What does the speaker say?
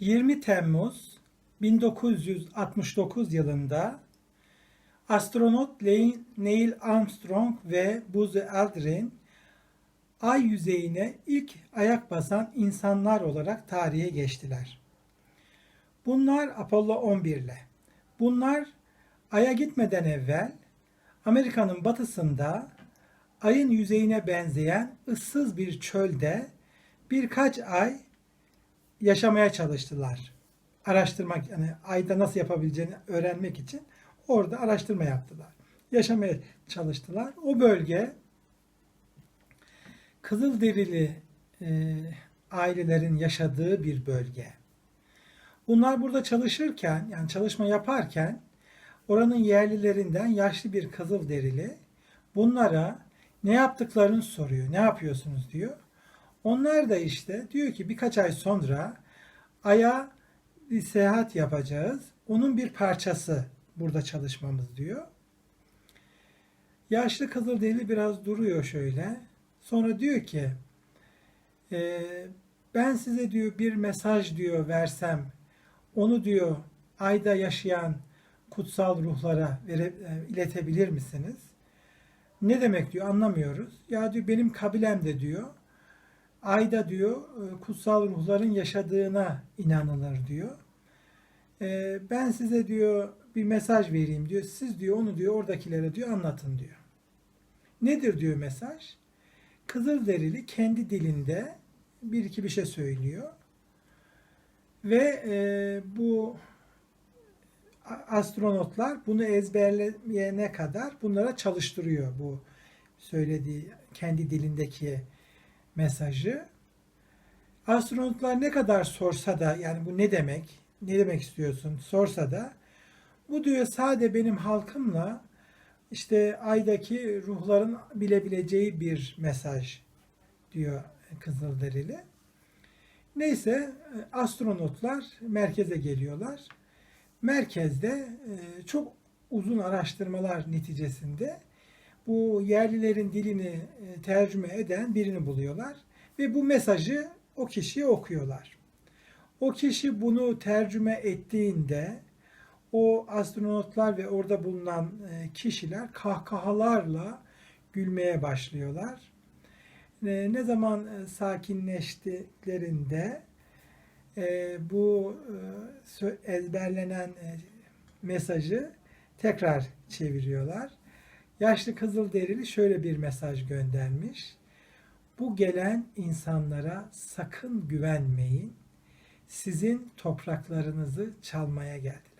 20 Temmuz 1969 yılında astronot Neil Armstrong ve Buzz Aldrin ay yüzeyine ilk ayak basan insanlar olarak tarihe geçtiler. Bunlar Apollo 11 ile. Bunlar Ay'a gitmeden evvel Amerika'nın batısında ayın yüzeyine benzeyen ıssız bir çölde birkaç ay yaşamaya çalıştılar. Araştırmak yani ayda nasıl yapabileceğini öğrenmek için orada araştırma yaptılar. Yaşamaya çalıştılar. O bölge Kızılderili e, ailelerin yaşadığı bir bölge. Bunlar burada çalışırken yani çalışma yaparken oranın yerlilerinden yaşlı bir Kızılderili bunlara ne yaptıklarını soruyor. Ne yapıyorsunuz diyor. Onlar da işte diyor ki birkaç ay sonra Ay'a bir seyahat yapacağız. Onun bir parçası burada çalışmamız diyor. Yaşlı Kızılderili biraz duruyor şöyle. Sonra diyor ki e, ben size diyor bir mesaj diyor versem onu diyor ayda yaşayan kutsal ruhlara vere, e, iletebilir misiniz? Ne demek diyor anlamıyoruz. Ya diyor benim kabilemde diyor ayda diyor e, kutsal ruhların yaşadığına inanılır diyor. E, ben size diyor bir mesaj vereyim diyor. Siz diyor onu diyor oradakilere diyor anlatın diyor. Nedir diyor mesaj? Kızılderili kendi dilinde bir iki bir şey söylüyor. Ve e, bu astronotlar bunu ezberleyene kadar bunlara çalıştırıyor bu söylediği kendi dilindeki mesajı. Astronotlar ne kadar sorsa da yani bu ne demek, ne demek istiyorsun sorsa da bu diyor sade benim halkımla işte aydaki ruhların bilebileceği bir mesaj diyor Kızılderili. Neyse astronotlar merkeze geliyorlar. Merkezde e, çok uzun araştırmalar neticesinde bu yerlilerin dilini e, tercüme eden birini buluyorlar ve bu mesajı o kişiye okuyorlar. O kişi bunu tercüme ettiğinde o astronotlar ve orada bulunan e, kişiler kahkahalarla gülmeye başlıyorlar. Ne zaman sakinleştiklerinde bu ezberlenen mesajı tekrar çeviriyorlar. Yaşlı Kızılderili şöyle bir mesaj göndermiş. Bu gelen insanlara sakın güvenmeyin. Sizin topraklarınızı çalmaya geldi.